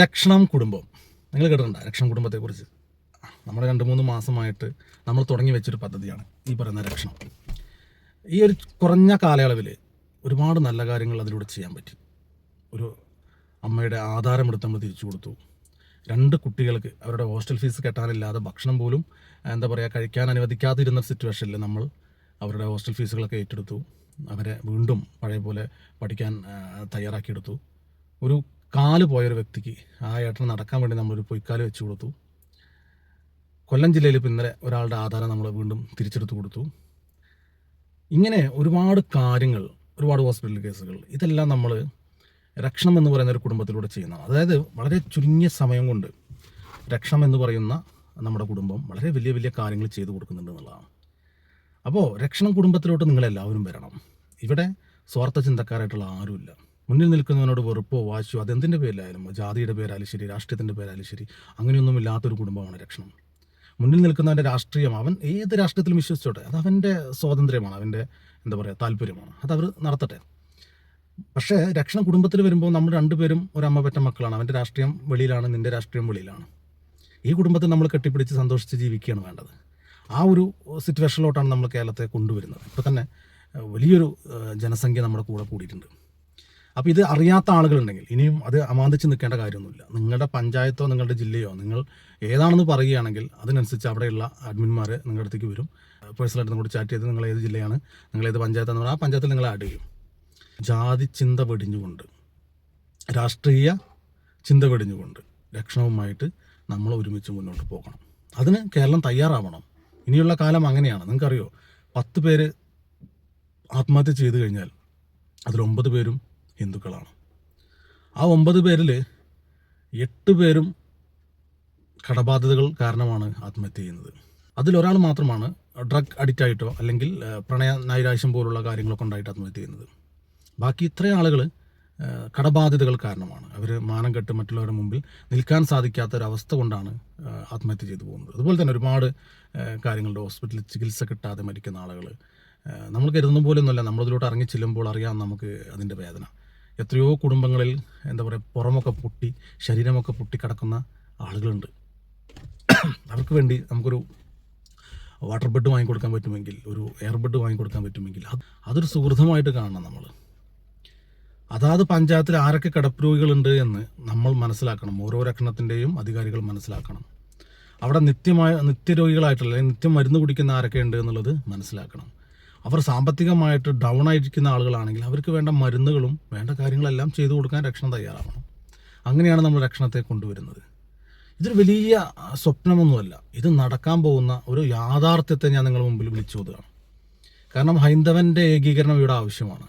രക്ഷണം കുടുംബം. നിങ്ങൾ കേട്ടിട്ടുണ്ട് രക്ഷണം കുടുംബത്തെക്കുറിച്ച്? നമ്മൾ രണ്ട് മൂന്ന് മാസമായിട്ട് നമ്മൾ തുടങ്ങി വെച്ചൊരു പദ്ധതിയാണ് ഈ പറയുന്ന രക്ഷണം. ഈ ഒരു കുറഞ്ഞ കാലയളവിൽ ഒരുപാട് നല്ല കാര്യങ്ങൾ അതിലൂടെ ചെയ്യാൻ പറ്റി. ഒരു അമ്മയുടെ ആധാരമെടുത്ത് നമ്മൾ തിരിച്ചു കൊടുത്തു. രണ്ട് കുട്ടികൾക്ക് അവരുടെ ഹോസ്റ്റൽ ഫീസ് കെട്ടാനില്ലാതെ ഭക്ഷണം പോലും എന്താ പറയുക കഴിക്കാൻ അനുവദിക്കാതിരുന്ന സിറ്റുവേഷനിൽ നമ്മൾ അവരുടെ ഹോസ്റ്റൽ ഫീസുകളൊക്കെ ഏറ്റെടുത്തു. അവരെ വീണ്ടും പഴയ പോലെ പഠിക്കാൻ തയ്യാറാക്കിയെടുത്തു. ഒരു കാൽ പോയൊരു വ്യക്തിക്ക് ആ ഏട്ടന് നടക്കാൻ വേണ്ടി നമ്മളൊരു പൊയ്ക്കാൽ വെച്ച് കൊടുത്തു. കൊല്ലം ജില്ലയിൽ ഇപ്പോൾ ഇന്നലെ ഒരാളുടെ ആധാരം നമ്മൾ വീണ്ടും തിരിച്ചെടുത്ത് കൊടുത്തു. ഇങ്ങനെ ഒരുപാട് കാര്യങ്ങൾ ഒരുപാട് ഹോസ്പിറ്റൽ കേസുകൾ ഇതെല്ലാം നമ്മൾ രക്ഷണം എന്ന് പറയുന്ന ഒരു കുടുംബത്തിലൂടെ ചെയ്യുന്നതാണ് അതായത് വളരെ ചുരുങ്ങിയ സമയം കൊണ്ട് രക്ഷണം എന്ന് പറയുന്ന നമ്മുടെ കുടുംബം വളരെ വലിയ വലിയ കാര്യങ്ങൾ ചെയ്തു കൊടുക്കുന്നുണ്ട് എന്നുള്ളതാണ്. അപ്പോൾ രക്ഷണം കുടുംബത്തിലോട്ട് നിങ്ങളെല്ലാവരും വരണം. ഇവിടെ സ്വാർത്ഥ ചിന്തക്കാരായിട്ടുള്ള ആരുമില്ല. മുന്നിൽ നിൽക്കുന്നവനോട് വെറുപ്പോ വാശിയോ അതെന്തിന്റെ പേരിലായാലും ജാതിയുടെ പേരായാലും ശരി രാഷ്ട്രീയത്തിന്റെ പേരായാലും ശരി അങ്ങനെയൊന്നും ഇല്ലാത്തൊരു കുടുംബമാണ് രക്ഷണം. മുന്നിൽ നിൽക്കുന്നവന്റെ രാഷ്ട്രീയം അവൻ ഏത് രാഷ്ട്രീയത്തിലും വിശ്വസിച്ചോട്ടെ. അത് അവന്റെ സ്വാതന്ത്ര്യമാണ് അവന്റെ എന്താ പറയുക താല്പര്യമാണ്. അത് അവർ നടത്തട്ടെ. പക്ഷേ രക്ഷണ കുടുംബത്തിൽ വരുമ്പോൾ നമ്മൾ രണ്ടുപേരും ഒരു അമ്മ പെറ്റ മക്കളാണ്. അവന്റെ രാഷ്ട്രീയം വെളിയിലാണ് നിന്റെ രാഷ്ട്രീയം വെളിയിലാണ്. ഈ കുടുംബത്തെ നമ്മൾ കെട്ടിപ്പിടിച്ച് സന്തോഷിച്ച് ജീവിക്കുകയാണ് വേണ്ടത്. ആ ഒരു സിറ്റുവേഷനിലോട്ടാണ് നമ്മൾ കേരളത്തെ കൊണ്ടുവരുന്നത്. ഇപ്പോൾ തന്നെ വലിയൊരു ജനസംഖ്യ നമ്മുടെ കൂടെ കൂടിയിട്ടുണ്ട്. അപ്പോൾ ഇത് അറിയാത്ത ആളുകളുണ്ടെങ്കിൽ ഇനിയും അത് അമാന്തിച്ച് നിൽക്കേണ്ട കാര്യമൊന്നുമില്ല. നിങ്ങളുടെ പഞ്ചായത്തോ നിങ്ങളുടെ ജില്ലയോ നിങ്ങൾ ഏതാണെന്ന് പറയുകയാണെങ്കിൽ അതിനനുസരിച്ച് അവിടെയുള്ള അഡ്മിന്മാർ നിങ്ങളുടെ അടുത്തേക്ക് വരും. പേഴ്സണലായിട്ട് നിങ്ങളോട് ചാറ്റ് ചെയ്ത് നിങ്ങൾ ഏത് ജില്ലയാണ് നിങ്ങൾ ഏത് പഞ്ചായത്താന്ന് പറഞ്ഞാൽ ആ പഞ്ചായത്തിൽ നിങ്ങൾ ആഡ് ചെയ്യും. ജാതി ചിന്ത വെടിഞ്ഞുകൊണ്ട് രാഷ്ട്രീയ ചിന്ത വെടിഞ്ഞുകൊണ്ട് രക്ഷണവുമായിട്ട് നമ്മൾ ഒരുമിച്ച് മുന്നോട്ട് പോകണം. അതിന് കേരളം തയ്യാറാവണം. ഇനിയുള്ള കാലം അങ്ങനെയാണ്. നിങ്ങൾക്കറിയോ പത്ത് പേര് ആത്മഹത്യ ചെയ്തു കഴിഞ്ഞാൽ അതിൽ ഒമ്പത് പേരും ഹിന്ദുക്കളാണ്. ആ ഒമ്പത് പേരിൽ എട്ട് പേരും കടബാധ്യതകൾ കാരണമാണ് ആത്മഹത്യ ചെയ്യുന്നത്. അതിലൊരാൾ മാത്രമാണ് ഡ്രഗ് അഡിക്റ്റ് ആയിട്ടോ അല്ലെങ്കിൽ പ്രണയ നൈരാശ്യം പോലുള്ള കാര്യങ്ങളൊക്കെ ഉണ്ടായിട്ട് ആത്മഹത്യ ചെയ്യുന്നത്. ബാക്കി ഇത്രയും ആളുകൾ കടബാധ്യതകൾ കാരണമാണ്. അവർ മാനം കെട്ട് മറ്റുള്ളവരുടെ മുമ്പിൽ നിൽക്കാൻ സാധിക്കാത്ത ഒരവസ്ഥ കൊണ്ടാണ് ആത്മഹത്യ ചെയ്തു പോകുന്നത്. അതുപോലെ തന്നെ ഒരുപാട് കാര്യങ്ങളുടെ ഹോസ്പിറ്റലിൽ ചികിത്സ കിട്ടാതെ മരിക്കുന്ന ആളുകൾ നമ്മൾ കരുതുന്ന പോലെയൊന്നുമല്ല. നമ്മളതിലോട്ട് ഇറങ്ങി ചെല്ലുമ്പോൾ അറിയാം നമുക്ക് അതിന്റെ വേദന. എത്രയോ കുടുംബങ്ങളിൽ എന്താ പറയുക പുറമൊക്കെ പൊട്ടി ശരീരമൊക്കെ പൊട്ടി കിടക്കുന്ന ആളുകളുണ്ട്. അവർക്ക് വേണ്ടി നമുക്കൊരു വാട്ടർ ബെഡ് വാങ്ങിക്കൊടുക്കാൻ പറ്റുമെങ്കിൽ ഒരു എയർ ബെഡ് വാങ്ങിക്കൊടുക്കാൻ പറ്റുമെങ്കിൽ അത് അതൊരു സുഹൃതമായിട്ട് കാണണം നമ്മൾ അതാത് പഞ്ചായത്തിൽ ആരൊക്കെ കിടപ്പുരോഗികളുണ്ട് എന്ന് നമ്മൾ മനസ്സിലാക്കണം. ഓരോ രക്ഷണത്തിന്റെയും അധികാരികൾ മനസ്സിലാക്കണം. അവിടെ നിത്യമായ നിത്യരോഗികളായിട്ടുള്ള അല്ലെങ്കിൽ നിത്യം മരുന്ന് കുടിക്കുന്ന ആരൊക്കെ ഉണ്ട് എന്നുള്ളത് മനസ്സിലാക്കണം. അവർ സാമ്പത്തികമായിട്ട് ഡൗൺ ആയിരിക്കുന്ന ആളുകളാണെങ്കിൽ അവർക്ക് വേണ്ട മരുന്നുകളും വേണ്ട കാര്യങ്ങളെല്ലാം ചെയ്തു കൊടുക്കാൻ രക്ഷണം തയ്യാറാവണം. അങ്ങനെയാണ് നമ്മൾ രക്ഷണത്തെ കൊണ്ടുവരുന്നത്. ഇതൊരു വലിയ സ്വപ്നമൊന്നുമല്ല. ഇത് നടക്കാൻ പോകുന്ന ഒരു യാഥാർത്ഥ്യത്തെ ഞാൻ നിങ്ങളുടെ മുമ്പിൽ വിളിച്ചു പോവുകയാണ് കാരണം ഹൈന്ദവന്റെ ഏകീകരണം ഇവിടെ ആവശ്യമാണ്.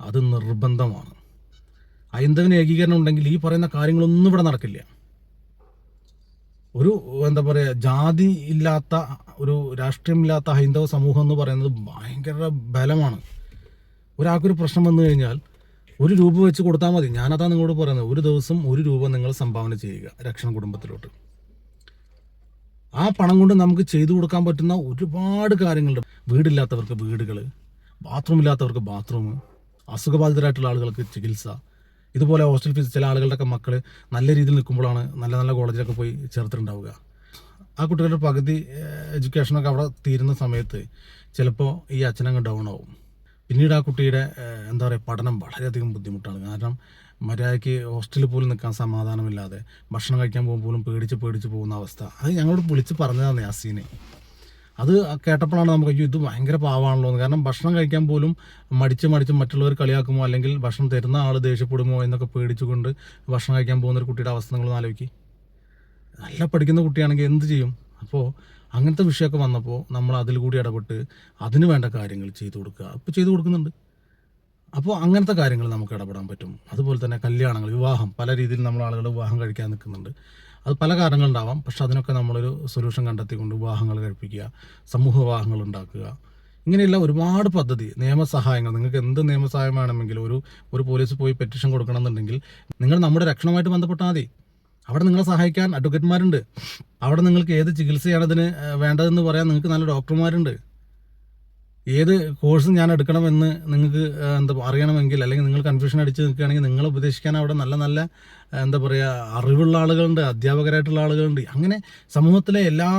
അത് നിർബന്ധമാണ്. ഹൈന്ദവന് ഏകീകരണം ഉണ്ടെങ്കിൽ ഈ പറയുന്ന കാര്യങ്ങളൊന്നും ഇവിടെ നടക്കില്ല. ഒരു എന്താ പറയുക ജാതി ഇല്ലാത്ത ഒരു രാഷ്ട്രീയമില്ലാത്ത ഹൈന്ദവ സമൂഹം എന്ന് പറയുന്നത് ഭയങ്കര ബലമാണ്. ഒരാൾക്കൊരു പ്രശ്നം വന്നു കഴിഞ്ഞാൽ ഒരു രൂപ വെച്ച് കൊടുത്താൽ മതി. ഞാനതാ നിങ്ങളോട് പറയുന്നത്. ഒരു ദിവസം ഒരു രൂപ നിങ്ങൾ സംഭാവന ചെയ്യുക രക്ഷണ കുടുംബത്തിലോട്ട്. ആ പണം കൊണ്ട് നമുക്ക് ചെയ്തു കൊടുക്കാൻ പറ്റുന്ന ഒരുപാട് കാര്യങ്ങളുണ്ട്. വീടില്ലാത്തവർക്ക് വീടുകൾ ബാത്റൂം ഇല്ലാത്തവർക്ക് ബാത്റൂം അസുഖബാധിതരായിട്ടുള്ള ആളുകൾക്ക് ചികിത്സ ഇതുപോലെ ഹോസ്റ്റൽ ഫീസ് ചില ആളുകളുടെയൊക്കെ മക്കൾ നല്ല രീതിയിൽ നിൽക്കുമ്പോഴാണ് നല്ല നല്ല കോളേജിലൊക്കെ പോയി ചേർത്തിട്ടുണ്ടാവുക. ആ കുട്ടികളുടെ പകുതി എഡ്യൂക്കേഷനൊക്കെ അവിടെ തീരുന്ന സമയത്ത് ചിലപ്പോൾ ഈ അച്ഛനങ്ങ് ഡൗൺ ആവും. പിന്നീട് ആ കുട്ടിയുടെ എന്താ പറയുക പഠനം വളരെയധികം ബുദ്ധിമുട്ടാണ്. കാരണം മര്യാദയ്ക്ക് ഹോസ്റ്റലിൽ പോലും നിൽക്കാൻ സമാധാനമില്ലാതെ ഭക്ഷണം കഴിക്കാൻ പോകുമ്പോൾ പോലും പേടിച്ച് പേടിച്ച് പോകുന്ന അവസ്ഥ. അത് ഞങ്ങളോട് വിളിച്ച് പറഞ്ഞതാണ് യാസീനെ. അത് കേട്ടപ്പോഴാണ് നമുക്ക് ഇത് ഭയങ്കര പാവാണല്ലോ എന്ന്. കാരണം ഭക്ഷണം കഴിക്കാൻ പോലും മടിച്ച് മടിച്ച് മറ്റുള്ളവർ കളിയാക്കുമോ അല്ലെങ്കിൽ ഭക്ഷണം തരുന്ന ആൾ ദേഷ്യപ്പെടുമോ എന്നൊക്കെ പേടിച്ചുകൊണ്ട് ഭക്ഷണം കഴിക്കാൻ പോകുന്ന ഒരു കുട്ടിയുടെ അവസ്ഥ നിങ്ങൾ ആലോചിക്കും. നല്ല പഠിക്കുന്ന കുട്ടിയാണെങ്കിൽ എന്ത് ചെയ്യും? അപ്പോൾ അങ്ങനത്തെ വിഷയമൊക്കെ വന്നപ്പോൾ നമ്മൾ അതിൽ കൂടി ഇടപെട്ട് അതിന് വേണ്ട കാര്യങ്ങൾ ചെയ്തു കൊടുക്കുക. അപ്പോൾ ചെയ്തു കൊടുക്കുന്നുണ്ട്. അപ്പോൾ അങ്ങനത്തെ കാര്യങ്ങൾ നമുക്ക് ഇടപെടാൻ പറ്റും. അതുപോലെ തന്നെ കല്യാണങ്ങൾ വിവാഹം. പല രീതിയിൽ നമ്മൾ ആളുകൾ വിവാഹം കഴിക്കാൻ നിൽക്കുന്നുണ്ട്. അത് പല കാരണങ്ങളുണ്ടാവാം. പക്ഷെ അതിനൊക്കെ നമ്മളൊരു സൊല്യൂഷൻ കണ്ടെത്തിക്കൊണ്ട് വിവാഹങ്ങൾ കഴിപ്പിക്കുക സമൂഹ വിവാഹങ്ങൾ ഉണ്ടാക്കുക. ഇങ്ങനെയുള്ള ഒരുപാട് പദ്ധതി നിയമസഹായങ്ങൾ. നിങ്ങൾക്ക് എന്ത് നിയമസഹായം വേണമെങ്കിലും ഒരു ഒരു പോലീസ് പോയി പെറ്റീഷൻ കൊടുക്കണമെന്നുണ്ടെങ്കിൽ നിങ്ങൾ നമ്മുടെ രക്ഷണമായിട്ട് ബന്ധപ്പെട്ടാൽ മതി. അവിടെ നിങ്ങളെ സഹായിക്കാൻ അഡ്വക്കേറ്റ്മാരുണ്ട് അവിടെ നിങ്ങൾക്ക് ഏത് ചികിത്സയാണ് അതിന് വേണ്ടതെന്ന് പറയാൻ നിങ്ങൾക്ക് നല്ല ഡോക്ടർമാരുണ്ട് ഏത് കോഴ്സ് ഞാൻ എടുക്കണമെന്ന് നിങ്ങൾക്ക് എന്താ അറിയണമെങ്കിൽ അല്ലെങ്കിൽ നിങ്ങൾ കൺഫ്യൂഷൻ അടിച്ച് നിൽക്കുകയാണെങ്കിൽ നിങ്ങളെ ഉപദേശിക്കാൻ അവിടെ നല്ല നല്ല എന്താ പറയുക അറിവുള്ള ആളുകളുണ്ട് അധ്യാപകരായിട്ടുള്ള ആളുകളുണ്ട്. അങ്ങനെ സമൂഹത്തിലെ എല്ലാ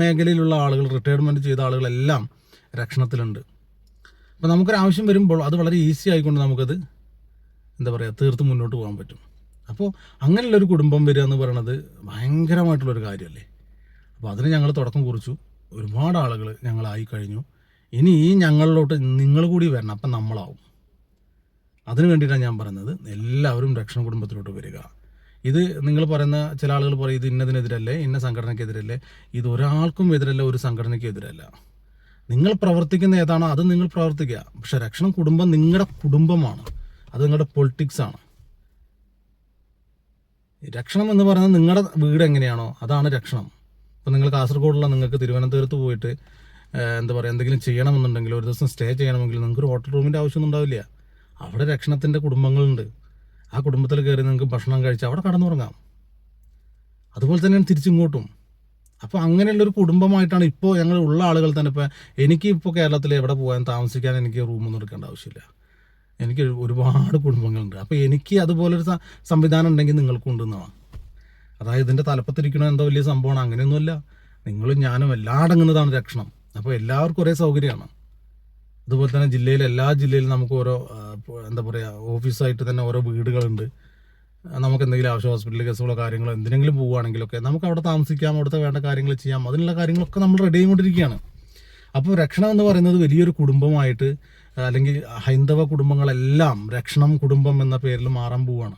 മേഖലയിലുള്ള ആളുകൾ റിട്ടയർമെന്റ് ചെയ്ത ആളുകളെല്ലാം രക്ഷണത്തിലുണ്ട്. അപ്പോൾ നമുക്കൊരു ആവശ്യം വരുമ്പോൾ അത് വളരെ ഈസി ആയിക്കൊണ്ട് നമുക്കത് എന്താ പറയുക തീർത്ത് മുന്നോട്ട് പോകാൻ പറ്റും. അപ്പോൾ അങ്ങനെയുള്ളൊരു കുടുംബം വരിക എന്ന് പറയുന്നത് ഭയങ്കരമായിട്ടുള്ളൊരു കാര്യമല്ലേ? അപ്പോൾ അതിന് ഞങ്ങൾ തുടക്കം കുറിച്ചു. ഒരുപാട് ആളുകൾ ഞങ്ങളായി കഴിഞ്ഞു. ഇനി ഈ ഞങ്ങളിലോട്ട് നിങ്ങൾ കൂടി വരണം അപ്പം നമ്മളാവും. അതിനു വേണ്ടിയിട്ടാണ് ഞാൻ പറയുന്നത്. എല്ലാവരും രക്ഷണ കുടുംബത്തിലോട്ട് വരിക. ഇത് നിങ്ങൾ പറയുന്ന ചില ആളുകൾ പറയും ഇത് ഇന്നതിനെതിരല്ലേ ഇന്ന സംഘടനയ്ക്കെതിരല്ലേ ഇത് ഒരാൾക്കും എതിരല്ല ഒരു സംഘടനയ്ക്കും എതിരല്ല നിങ്ങൾ പ്രവർത്തിക്കുന്ന ഏതാണോ അത് നിങ്ങൾ പ്രവർത്തിക്കുക. പക്ഷെ രക്ഷണം കുടുംബം നിങ്ങളുടെ കുടുംബമാണ്. അത് നിങ്ങളുടെ പൊളിറ്റിക്സ് ആണ്. രക്ഷണം എന്ന് പറയുന്നത് നിങ്ങളുടെ വീട് എങ്ങനെയാണോ അതാണ് രക്ഷണം. ഇപ്പം നിങ്ങൾ കാസർഗോഡുള്ള നിങ്ങൾക്ക് തിരുവനന്തപുരത്ത് പോയിട്ട് എന്താ പറയുക എന്തെങ്കിലും ചെയ്യണമെന്നുണ്ടെങ്കിൽ ഒരു ദിവസം സ്റ്റേ ചെയ്യണമെങ്കിൽ നിങ്ങൾക്ക് ഒരു ഹോട്ടൽ റൂമിന്റെ ആവശ്യമൊന്നും ഉണ്ടാവില്ല. അവിടെ രക്ഷണത്തിന്റെ കുടുംബങ്ങളുണ്ട്. ആ കുടുംബത്തിൽ കയറി നിങ്ങൾക്ക് ഭക്ഷണം കഴിച്ച് അവിടെ കടന്നുറങ്ങാം. അതുപോലെ തന്നെയാണ് തിരിച്ചിങ്ങോട്ടും. അപ്പോൾ അങ്ങനെയുള്ളൊരു കുടുംബമായിട്ടാണ് ഇപ്പോൾ ഞങ്ങൾ ഉള്ള ആളുകൾ തന്നെ ഇപ്പോൾ എനിക്ക് ഇപ്പോൾ കേരളത്തിൽ എവിടെ പോകാൻ താമസിക്കാൻ എനിക്ക് റൂമൊന്നും എടുക്കേണ്ട ആവശ്യമില്ല. എനിക്ക് ഒരുപാട് കുടുംബങ്ങളുണ്ട്. അപ്പോൾ എനിക്ക് അതുപോലൊരു സംവിധാനം ഉണ്ടെങ്കിൽ നിങ്ങൾക്കും ഉണ്ടെന്നാണ് അതായത് ഇതിന്റെ തലപ്പത്തിരിക്കണോ എന്തോ വലിയ സംഭവമാണ്. അങ്ങനെയൊന്നുമല്ല. നിങ്ങളും ഞാനും എല്ലാം അടങ്ങുന്നതാണ് രക്ഷണം. അപ്പോൾ എല്ലാവർക്കും ഒരേ സൗകര്യമാണ്. അതുപോലെ തന്നെ ജില്ലയിൽ എല്ലാ ജില്ലയിലും നമുക്ക് ഓരോ എന്താ പറയുക ഓഫീസായിട്ട് തന്നെ ഓരോ വീടുകളുണ്ട്. നമുക്ക് എന്തെങ്കിലും ആവശ്യം ഹോസ്പിറ്റൽ കേസുകളോ കാര്യങ്ങളോ എന്തിനെങ്കിലും പോവുകയാണെങ്കിലൊക്കെ നമുക്ക് അവിടെ താമസിക്കാം അവിടുത്തെ വേണ്ട കാര്യങ്ങൾ ചെയ്യാം. അതിനുള്ള കാര്യങ്ങളൊക്കെ നമ്മൾ റെഡി ചെയ്തുകൊണ്ടിരിക്കുകയാണ്. അപ്പോൾ രക്ഷണം എന്ന് പറയുന്നത് വലിയൊരു കുടുംബമായിട്ട് അല്ലെങ്കിൽ ഹൈന്ദവ കുടുംബങ്ങളെല്ലാം രക്ഷണം കുടുംബം എന്ന പേരിൽ മാറാൻ പോവുകയാണ്.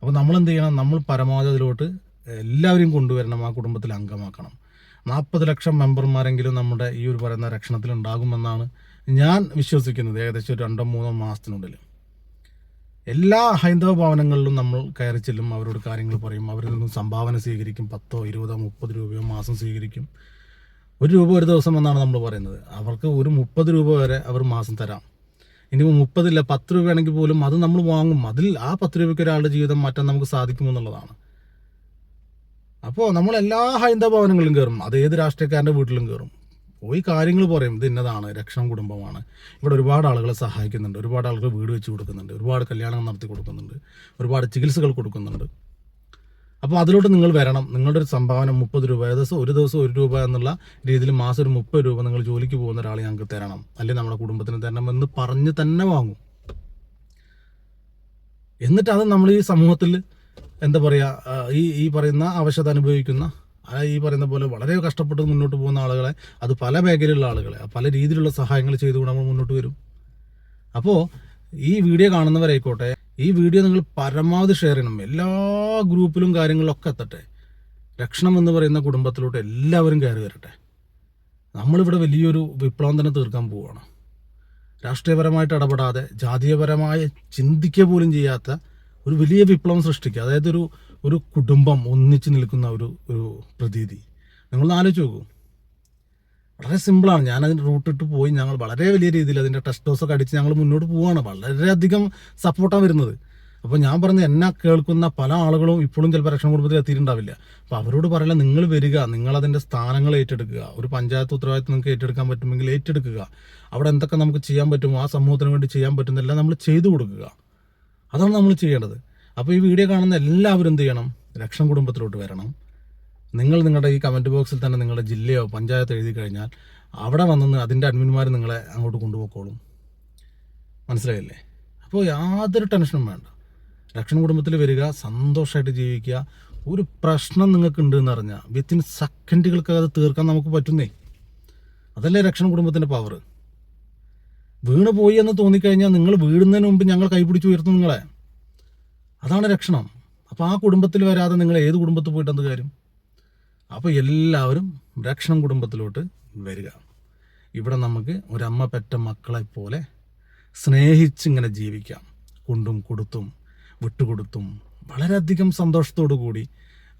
അപ്പോൾ നമ്മൾ എന്ത് ചെയ്യണം? നമ്മൾ പരമാവധി അതിലോട്ട് എല്ലാവരെയും കൊണ്ടുവരണം ആ കുടുംബത്തിൽ അംഗമാക്കണം. നാൽപ്പത് ലക്ഷം മെമ്പർമാരെങ്കിലും നമ്മുടെ ഈ ഒരു പറയുന്ന രക്ഷണത്തിൽ ഉണ്ടാകുമെന്നാണ് ഞാൻ വിശ്വസിക്കുന്നത് ഏകദേശം ഒരു രണ്ടോ മൂന്നോ മാസത്തിനുള്ളിൽ. എല്ലാ ഹൈന്ദവ ഭവനങ്ങളിലും നമ്മൾ കയറി ചെല്ലും അവരോട് കാര്യങ്ങൾ പറയും അവരിൽ നിന്നും സംഭാവന സ്വീകരിക്കും പത്തോ ഇരുപതോ മുപ്പത് രൂപയോ മാസം സ്വീകരിക്കും. ഒരു രൂപ ഒരു ദിവസം എന്നാണ് നമ്മൾ പറയുന്നത്. അവർക്ക് ഒരു മുപ്പത് രൂപ വരെ അവർ മാസം തരാം. ഇനി മുപ്പതില്ല പത്ത് രൂപയാണെങ്കിൽ പോലും അത് നമ്മൾ വാങ്ങും. അതിൽ ആ പത്ത് രൂപയ്ക്ക് ഒരാളുടെ ജീവിതം മാറ്റാൻ നമുക്ക് സാധിക്കുമെന്നുള്ളതാണ്. അപ്പോൾ നമ്മൾ എല്ലാ ഹൈന്ദവ ഭവനങ്ങളിലും കയറും അത് ഏത് രാഷ്ട്രീയക്കാരന്റെ വീട്ടിലും കയറും പോയി കാര്യങ്ങൾ പറയും. ഇത് ഇന്നതാണ്. രക്ഷണം കുടുംബമാണ്. ഇവിടെ ഒരുപാട് ആളുകളെ സഹായിക്കുന്നുണ്ട്. ഒരുപാട് ആളുകൾ വീട് വെച്ച് കൊടുക്കുന്നുണ്ട്. ഒരുപാട് കല്യാണം നടത്തി കൊടുക്കുന്നുണ്ട്. ഒരുപാട് ചികിത്സകൾ കൊടുക്കുന്നുണ്ട്. അപ്പോൾ അതിലോട്ട് നിങ്ങൾ വരണം. നിങ്ങളുടെ ഒരു സംഭാവന മുപ്പത് രൂപ. ഏകദേശം ഒരു ദിവസം ഒരു രൂപ എന്നുള്ള രീതിയിൽ മാസം ഒരു മുപ്പത് രൂപ നിങ്ങൾ ജോലിക്ക് പോകുന്ന ഒരാളെ ഞങ്ങൾക്ക് തരണം. അല്ലെങ്കിൽ നമ്മുടെ കുടുംബത്തിന് തരണം എന്ന് പറഞ്ഞ് തന്നെ വാങ്ങും. എന്നിട്ട് അത് നമ്മൾ ഈ സമൂഹത്തിൽ എന്താ പറയുക ഈ ഈ പറയുന്ന അവശത അനുഭവിക്കുന്ന ഈ പറയുന്ന പോലെ വളരെ കഷ്ടപ്പെട്ട് മുന്നോട്ട് പോകുന്ന ആളുകളെ അത് പല മേഖലയിലുള്ള ആളുകളെ പല രീതിയിലുള്ള സഹായങ്ങൾ ചെയ്തുകൊണ്ട് നമ്മൾ മുന്നോട്ട് വരും. അപ്പോൾ ഈ വീഡിയോ കാണുന്നവരായിക്കോട്ടെ ഈ വീഡിയോ നിങ്ങൾ പരമാവധി ഷെയർ ചെയ്യണം. എല്ലാ ഗ്രൂപ്പിലും കാര്യങ്ങളിലൊക്കെ എത്തട്ടെ. രക്ഷണം എന്ന് പറയുന്ന കുടുംബത്തിലോട്ട് എല്ലാവരും കയറി വരട്ടെ. നമ്മളിവിടെ വലിയൊരു വിപ്ലവം തന്നെ തീർക്കാൻ പോവുകയാണ്. രാഷ്ട്രീയപരമായിട്ട് ഇടപെടാതെ ജാതീയപരമായി ചിന്തിക്കുക പോലും ചെയ്യാത്ത ഒരു വലിയ വിപ്ലവം സൃഷ്ടിക്കുക. അതായത് ഒരു ഒരു കുടുംബം ഒന്നിച്ച് നിൽക്കുന്ന ഒരു ഒരു പ്രതീതി. നിങ്ങൾ ആലോചിച്ച് നോക്കൂ. വളരെ സിമ്പിളാണ് ഞാൻ അതിന്റെ റൂട്ടിട്ട് പോയി ഞങ്ങൾ വളരെ വലിയ രീതിയിൽ അതിന്റെ ടെസ്റ്റ് ഒക്കെ അടിച്ച് ഞങ്ങൾ മുന്നോട്ട് പോവുകയാണ്. വളരെയധികം സപ്പോർട്ടാണ് വരുന്നത്. അപ്പോൾ ഞാൻ പറഞ്ഞ എന്നെ കേൾക്കുന്ന പല ആളുകളും ഇപ്പോഴും ചിലപ്പോൾ രക്ഷണ കുടുംബത്തിൽ എത്തിയിട്ടുണ്ടാവില്ല. അപ്പോൾ അവരോട് പറയില്ല നിങ്ങൾ വരിക നിങ്ങൾ അതിന്റെ സ്ഥാനങ്ങൾ ഏറ്റെടുക്കുക. ഒരു പഞ്ചായത്ത് ഉത്തരവാദിത്വം നിങ്ങൾക്ക് ഏറ്റെടുക്കാൻ പറ്റുമെങ്കിൽ ഏറ്റെടുക്കുക. അവിടെ എന്തൊക്കെ നമുക്ക് ചെയ്യാൻ പറ്റുമോ ആ സമൂഹത്തിന് വേണ്ടി ചെയ്യാൻ പറ്റുന്നതെല്ലാം നമ്മൾ ചെയ്തു കൊടുക്കുക. അതാണ് നമ്മൾ ചെയ്യേണ്ടത്. അപ്പോൾ ഈ വീഡിയോ കാണുന്ന എല്ലാവരും എന്ത് ചെയ്യണം? രക്ഷം കുടുംബത്തിലോട്ട് വരണം. നിങ്ങൾ നിങ്ങളുടെ ഈ കമന്റ് ബോക്സിൽ തന്നെ നിങ്ങളുടെ ജില്ലയോ പഞ്ചായത്തോ എഴുതി കഴിഞ്ഞാൽ അവിടെ വന്നെന്ന് അതിന്റെ അഡ്മിന്മാർ നിങ്ങളെ അങ്ങോട്ട് കൊണ്ടുപോയിക്കോളും മനസ്സിലായില്ലേ? അപ്പോൾ യാതൊരു ടെൻഷനും വേണ്ട. രക്ഷണ കുടുംബത്തിൽ വരിക സന്തോഷമായിട്ട് ജീവിക്കുക. ഒരു പ്രശ്നം നിങ്ങൾക്ക് ഉണ്ട് എന്ന് അറിഞ്ഞാൽ വിത്തിൻ സെക്കൻഡുകൾക്ക് അത് തീർക്കാൻ നമുക്ക് പറ്റുന്നേ. അതല്ലേ രക്ഷണ കുടുംബത്തിന്റെ പവർ വീണ് പോയി എന്ന് തോന്നിക്കഴിഞ്ഞാൽ നിങ്ങൾ വീഴുന്നതിന് മുമ്പ് ഞങ്ങൾ കൈപിടിച്ച് ഉയർത്തും നിങ്ങളെ. അതാണ് രക്ഷണം. അപ്പോൾ ആ കുടുംബത്തിൽ വരാതെ നിങ്ങൾ ഏത് കുടുംബത്തിൽ പോയിട്ട് എന്ത് കാര്യം? അപ്പോൾ എല്ലാവരും രക്ഷണം കുടുംബത്തിലോട്ട് വരിക. ഇവിടെ നമുക്ക് ഒരമ്മ പെറ്റ മക്കളെ പോലെ സ്നേഹിച്ചിങ്ങനെ ജീവിക്കാം. കൊണ്ടും കൊടുത്തും വിട്ടുകൊടുത്തും വളരെയധികം സന്തോഷത്തോടു കൂടി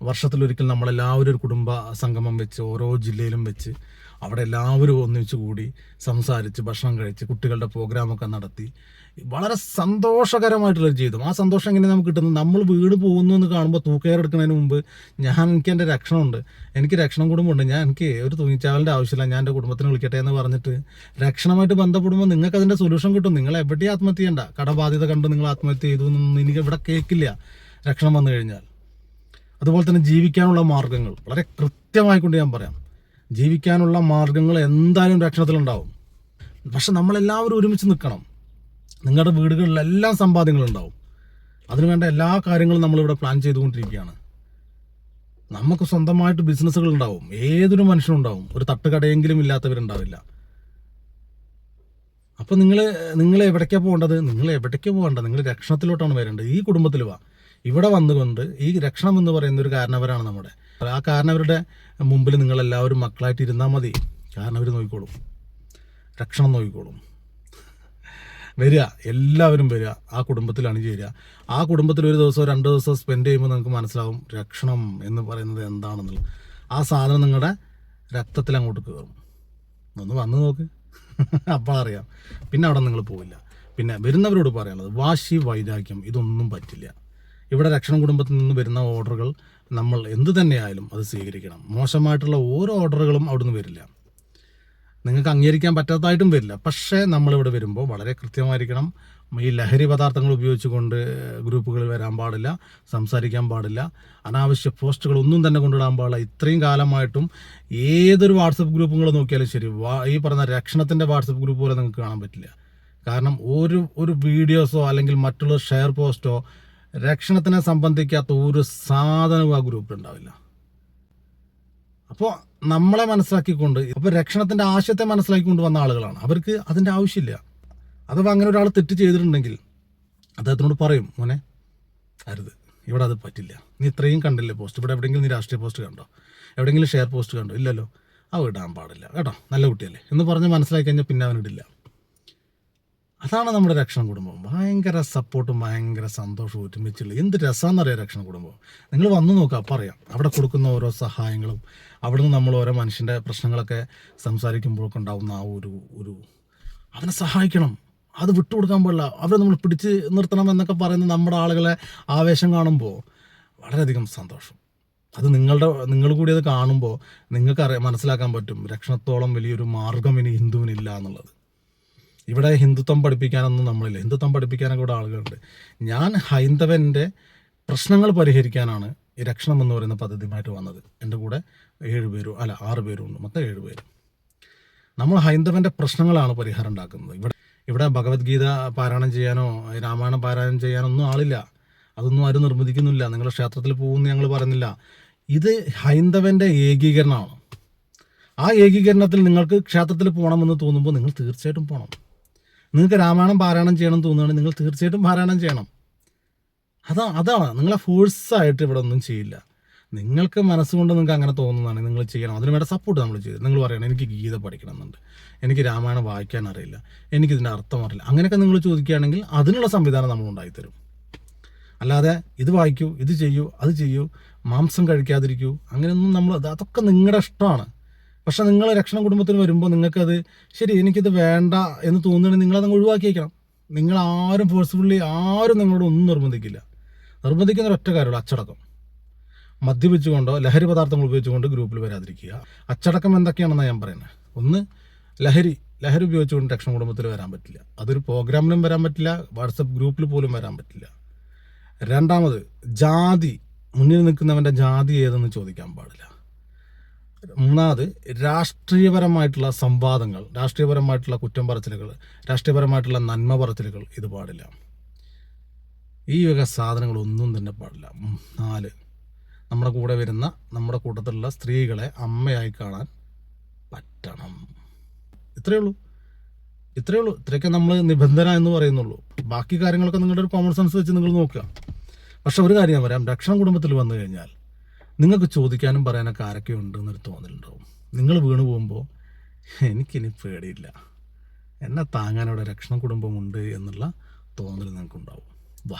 വർഷത്തിലൊരിക്കൽ നമ്മളെല്ലാവരും ഒരു കുടുംബ സംഗമം വെച്ച് ഓരോ ജില്ലയിലും വെച്ച് അവിടെ എല്ലാവരും ഒന്നിച്ചു കൂടി സംസാരിച്ച് ഭക്ഷണം കഴിച്ച് കുട്ടികളുടെ പ്രോഗ്രാമൊക്കെ നടത്തി. വളരെ സന്തോഷകരമായിട്ടുള്ളൊരു ജീവിതം. ആ സന്തോഷം എങ്ങനെ നമുക്ക് കിട്ടുന്നത് നമ്മൾ വീട് പോകുന്നു എന്ന് കാണുമ്പോൾ തൂക്കയറെടുക്കുന്നതിന് മുമ്പ് ഞാൻ എനിക്ക് എന്റെ രക്ഷണമുണ്ട്. എനിക്ക് രക്ഷണം കുടുംബമുണ്ട് ഞാൻ എനിക്ക് ഒരു തൂങ്ങിച്ചാവലിന്റെ ആവശ്യമില്ല ഞാൻ എന്റെ കുടുംബത്തിന് വിളിക്കട്ടെ എന്ന് പറഞ്ഞിട്ട് രക്ഷണമായിട്ട് ബന്ധപ്പെടുമ്പോൾ നിങ്ങൾക്ക് അതിന്റെ സൊല്യൂഷൻ കിട്ടും. നിങ്ങൾ എവിടെയും ആത്മഹത്യ ചെയ്യണ്ട. കടബാധ്യത കണ്ട് നിങ്ങൾ ആത്മഹത്യ ചെയ്തു എന്നൊന്നും എനിക്ക് ഇവിടെ കേൾക്കില്ല രക്ഷണം വന്നു കഴിഞ്ഞാൽ. അതുപോലെ തന്നെ ജീവിക്കാനുള്ള മാർഗങ്ങൾ. വളരെ കൃത്യമായിക്കൊണ്ട് ഞാൻ പറയാം. ജീവിക്കാനുള്ള മാർഗങ്ങൾ എന്തായാലും രക്ഷണത്തിലുണ്ടാവും. പക്ഷെ നമ്മളെല്ലാവരും ഒരുമിച്ച് നിൽക്കണം. നിങ്ങളുടെ വീടുകളിലെല്ലാം സമ്പാദ്യങ്ങളുണ്ടാവും അതിനുവേണ്ട എല്ലാ കാര്യങ്ങളും നമ്മളിവിടെ പ്ലാൻ ചെയ്തുകൊണ്ടിരിക്കുകയാണ്. നമുക്ക് സ്വന്തമായിട്ട് ബിസിനസ്സുകൾ ഉണ്ടാവും. ഏതൊരു മനുഷ്യനുണ്ടാവും ഒരു തട്ടുകടയെങ്കിലും ഇല്ലാത്തവരുണ്ടാവില്ല. അപ്പോൾ നിങ്ങൾ നിങ്ങൾ എവിടേക്കാണ് പോകേണ്ടത്? നിങ്ങൾ എവിടേക്കാണ് പോകേണ്ടത്? നിങ്ങൾ രക്ഷണത്തിലോട്ടാണ് വരേണ്ടത്. ഈ കുടുംബത്തിൽ വാ. ഇവിടെ വന്നുകൊണ്ട് ഈ രക്ഷണം എന്ന് പറയുന്ന ഒരു കാരണവരാണ് നമ്മുടെ. ആ കാരണവരുടെ മുമ്പിൽ നിങ്ങൾ എല്ലാവരും മക്കളായിട്ട് ഇരുന്നാൽ മതി. കാരണവർ നോക്കിക്കോളും. രക്ഷണം നോക്കിക്കോളും. വരിക. എല്ലാവരും വരിക. ആ കുടുംബത്തിൽ അണിചേരുക ആ കുടുംബത്തിൽ ഒരു ദിവസം രണ്ട് ദിവസം സ്പെൻഡ് ചെയ്യുമ്പോൾ നിങ്ങൾക്ക് മനസ്സിലാവും രക്ഷണം എന്ന് പറയുന്നത് എന്താണെന്നുള്ളത്. ആ സാധനം നിങ്ങളുടെ രക്തത്തിൽ അങ്ങോട്ട് കയറും. ഒന്ന് വന്ന് നോക്ക്. അപ്പോൾ അറിയാം. പിന്നെ അവിടെ നിങ്ങൾ പോവില്ല. പിന്നെ വരുന്നവരോട് പറയാനുള്ളത് വാശി വൈരാഗ്യം ഇതൊന്നും പറ്റില്ല. ഇവിടെ രക്ഷണം കുടുംബത്തിൽ നിന്ന് വരുന്ന ഓർഡറുകൾ നമ്മൾ എന്ത് തന്നെയായാലും അത് സ്വീകരിക്കണം. മോശമായിട്ടുള്ള ഓരോ ഓർഡറുകളും അവിടുന്ന് വരില്ല. നിങ്ങൾക്ക് അംഗീകരിക്കാൻ പറ്റാത്തതായിട്ടും വരില്ല. പക്ഷേ നമ്മളിവിടെ വരുമ്പോൾ വളരെ കൃത്യമായിരിക്കണം. ഈ ലഹരി പദാർത്ഥങ്ങൾ ഉപയോഗിച്ചുകൊണ്ട് ഗ്രൂപ്പുകളിൽ വരാൻ പാടില്ല സംസാരിക്കാൻ പാടില്ല. അനാവശ്യ പോസ്റ്റുകൾ ഒന്നും തന്നെ കൊണ്ടിടാൻ പാടില്ല. ഇത്രയും കാലമായിട്ടും ഏതൊരു വാട്സപ്പ് ഗ്രൂപ്പുകൾ നോക്കിയാലും ശരി ഈ പറഞ്ഞ രക്ഷണത്തിന്റെ വാട്സപ്പ് ഗ്രൂപ്പ് പോലെ നിങ്ങൾക്ക് കാണാൻ പറ്റില്ല. കാരണം ഒരു ഒരു വീഡിയോസോ അല്ലെങ്കിൽ മറ്റുള്ള ഷെയർ പോസ്റ്റോ രക്ഷണത്തിനെ സംബന്ധിക്കാത്ത ഒരു സാധനവും ആ ഗ്രൂപ്പിൽ ഉണ്ടാവില്ല. അപ്പോൾ നമ്മളെ മനസ്സിലാക്കിക്കൊണ്ട് അപ്പോൾ രക്ഷണത്തിന്റെ ആശയത്തെ മനസ്സിലാക്കിക്കൊണ്ട് വന്ന ആളുകളാണ്. അവർക്ക് അതിന്റെ ആവശ്യമില്ല. അഥവാ അങ്ങനെ ഒരാൾ തെറ്റ് ചെയ്തിട്ടുണ്ടെങ്കിൽ അദ്ദേഹത്തിനോട് പറയും മോനെ അരുത്. ഇവിടെ അത് പറ്റില്ല. നീ ഇത്രയും കണ്ടില്ലേ പോസ്റ്റ് ഇവിടെ എവിടെയെങ്കിലും നീ രാഷ്ട്രീയ പോസ്റ്റ് കണ്ടോ? എവിടെയെങ്കിലും ഷെയർ പോസ്റ്റ് കണ്ടോ? ഇല്ലല്ലോ. ആ ഇടാൻ പാടില്ല. കേട്ടോ? നല്ല കുട്ടിയല്ലേ? എന്ന് പറഞ്ഞ് മനസ്സിലാക്കി കഴിഞ്ഞാൽ പിന്നെ അവനിടില്ല അതാണ് നമ്മുടെ രക്ഷണ കുടുംബം. ഭയങ്കര സപ്പോർട്ടും ഭയങ്കര സന്തോഷവും ഒരുമിച്ചുള്ള എന്ത് രസമാണെന്നറിയാം രക്ഷണ കുടുംബം? നിങ്ങൾ വന്നു നോക്കുക പറയാം. അവിടെ കൊടുക്കുന്ന ഓരോ സഹായങ്ങളും അവിടെ നിന്ന് നമ്മൾ ഓരോ മനുഷ്യന്റെ പ്രശ്നങ്ങളൊക്കെ സംസാരിക്കുമ്പോഴൊക്കെ ഉണ്ടാവുന്ന ആ ഒരു ഒരു അവനെ സഹായിക്കണം. അത് വിട്ടുകൊടുക്കാൻ പാടില്ല. അവരെ നമ്മൾ പിടിച്ച് നിർത്തണം എന്നൊക്കെ പറയുന്ന നമ്മുടെ ആളുകളെ ആവേശം കാണുമ്പോൾ വളരെയധികം സന്തോഷം. അത് നിങ്ങളുടെ നിങ്ങൾ കൂടി അത് കാണുമ്പോൾ നിങ്ങൾക്ക് അറിയാം മനസ്സിലാക്കാൻ പറ്റും. രക്ഷണത്തോളം വലിയൊരു മാർഗം ഇനി ഹിന്ദുവിനില്ല എന്നുള്ളത്. ഇവിടെ ഹിന്ദുത്വം പഠിപ്പിക്കാനൊന്നും നമ്മളില്ല. ഹിന്ദുത്വം പഠിപ്പിക്കാനൊക്കെ ഇവിടെ ആളുകളുണ്ട്. ഞാൻ ഹൈന്ദവന്റെ പ്രശ്നങ്ങൾ പരിഹരിക്കാനാണ് ഈ രക്ഷണം എന്ന് പറയുന്ന പദ്ധതിയുമായിട്ട് വന്നത്. എന്റെ കൂടെ ഏഴ് പേരും അല്ല ആറ് പേരും ഉണ്ട്. മൊത്തം ഏഴ് പേര്. നമ്മൾ ഹൈന്ദവന്റെ പ്രശ്നങ്ങളാണ് പരിഹാരം ഉണ്ടാക്കുന്നത്. ഇവിടെ ഇവിടെ ഭഗവത്ഗീത പാരായണം ചെയ്യാനോ രാമായണം പാരായണം ചെയ്യാനോ ഒന്നും ആളില്ല. അതൊന്നും ആരും നിർബന്ധിക്കുന്നില്ല. നിങ്ങൾ ക്ഷേത്രത്തിൽ പോകുമെന്ന് ഞങ്ങൾ പറയുന്നില്ല. ഇത് ഹൈന്ദവന്റെ ഏകീകരണമാണ്. ആ ഏകീകരണത്തിൽ നിങ്ങൾക്ക് ക്ഷേത്രത്തിൽ പോകണമെന്ന് തോന്നുമ്പോൾ നിങ്ങൾ തീർച്ചയായിട്ടും പോകണം. നിങ്ങൾക്ക് രാമായണം പാരായണം ചെയ്യണം തോന്നുകയാണെങ്കിൽ നിങ്ങൾ തീർച്ചയായിട്ടും പാരായണം ചെയ്യണം. അതാ അതാണ്. നിങ്ങളെ ഫോഴ്സായിട്ട് ഇവിടെ ഒന്നും ചെയ്യില്ല. നിങ്ങൾക്ക് മനസ്സുകൊണ്ട് നിങ്ങൾക്ക് അങ്ങനെ തോന്നുന്നതാണ് നിങ്ങൾ ചെയ്യണം. അതിന് വേണ്ട സപ്പോർട്ട് നമ്മൾ ചെയ്ത് നിങ്ങൾ പറയണം എനിക്ക് ഗീത പഠിക്കണം എന്നുണ്ട് എനിക്ക് രാമായണം വായിക്കാൻ അറിയില്ല. എനിക്ക് എനിക്കിതിന്റെ അർത്ഥം അറിയില്ല. അങ്ങനെയൊക്കെ നിങ്ങൾ ചോദിക്കുകയാണെങ്കിൽ അതിനുള്ള സംവിധാനം നമ്മൾ ഉണ്ടായിത്തരും. അല്ലാതെ ഇത് വായിക്കൂ ഇത് ചെയ്യൂ അത് ചെയ്യൂ മാംസം കഴിക്കാതിരിക്കൂ അങ്ങനെയൊന്നും നമ്മൾ അതൊക്കെ നിങ്ങളുടെ ഇഷ്ടമാണ്. പക്ഷെ നിങ്ങൾ രക്ഷണ കുടുംബത്തിൽ വരുമ്പോൾ നിങ്ങൾക്കത് ശരി എനിക്കിത് വേണ്ട എന്ന് തോന്നുകയാണെങ്കിൽ നിങ്ങളത് ഒഴിവാക്കി ഒഴിവാക്കിയേക്കണം. നിങ്ങൾ ആരും ഫോഴ്സ്ഫുള്ളി ആരും നിങ്ങളോട് ഒന്നും നിർബന്ധിക്കില്ല. നിർബന്ധിക്കുന്ന ഒറ്റ കാര്യമുള്ളൂ അച്ചടക്കം. മദ്യപിച്ചുകൊണ്ടോ ലഹരി പദാർത്ഥങ്ങൾ ഉപയോഗിച്ചുകൊണ്ട് ഗ്രൂപ്പിൽ വരാതിരിക്കുക. അച്ചടക്കം എന്തൊക്കെയാണെന്നാണ് ഞാൻ പറയുന്നത് ഒന്ന് ലഹരി ലഹരി ഉപയോഗിച്ചുകൊണ്ട് രക്ഷണ കുടുംബത്തിൽ വരാൻ പറ്റില്ല. അതൊരു പ്രോഗ്രാമിലും വരാൻ പറ്റില്ല വാട്സപ്പ് ഗ്രൂപ്പിൽ പോലും വരാൻ പറ്റില്ല. രണ്ടാമത് ജാതി മുന്നിൽ നിൽക്കുന്നവന്റെ ജാതി ഏതെന്ന് ചോദിക്കാൻ പാടില്ല. മൂന്നാമത് രാഷ്ട്രീയപരമായിട്ടുള്ള സംവാദങ്ങൾ രാഷ്ട്രീയപരമായിട്ടുള്ള കുറ്റം പറച്ചിലുകൾ രാഷ്ട്രീയപരമായിട്ടുള്ള നന്മ പറച്ചിലുകൾ ഇത് പാടില്ല. ഈ വക സാധനങ്ങളൊന്നും തന്നെ പാടില്ല. നാല് നമ്മുടെ കൂടെ വരുന്ന നമ്മുടെ കൂട്ടത്തിലുള്ള സ്ത്രീകളെ അമ്മയായി കാണാൻ പറ്റണം. ഇത്രയേ ഉള്ളൂ. ഇത്രയേ ഉള്ളൂ. ഇത്രയൊക്കെ നമ്മൾ നിബന്ധന എന്ന് പറയുന്നുള്ളൂ. ബാക്കി കാര്യങ്ങളൊക്കെ നിങ്ങളുടെ ഒരു കോമൺ സെൻസ് വെച്ച് നിങ്ങൾ നോക്കുക. പക്ഷെ ഒരു കാര്യം ഞാൻ പറയാം. രക്ഷണ കുടുംബത്തിൽ വന്നു കഴിഞ്ഞാൽ നിങ്ങൾക്ക് ചോദിക്കാനും പറയാനൊക്കെ ആരൊക്കെ ഉണ്ട് എന്നൊരു തോന്നലുണ്ടാവും. നിങ്ങൾ വീണ് പോകുമ്പോൾ എനിക്കിനി പേടിയില്ല. എന്നെ താങ്ങാനോടെ ഇവിടെ രക്ഷണ കുടുംബമുണ്ട് എന്നുള്ള തോന്നൽ നിങ്ങൾക്കുണ്ടാവും. വാ.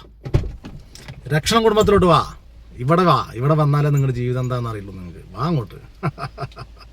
രക്ഷണ കുടുംബത്തിലോട്ട് വാ. ഇവിടെ വാ. ഇവിടെ വന്നാലേ നിങ്ങളുടെ ജീവിതം എന്താണെന്ന് അറിയുള്ളൂ നിങ്ങൾക്ക്. വാ അങ്ങോട്ട്.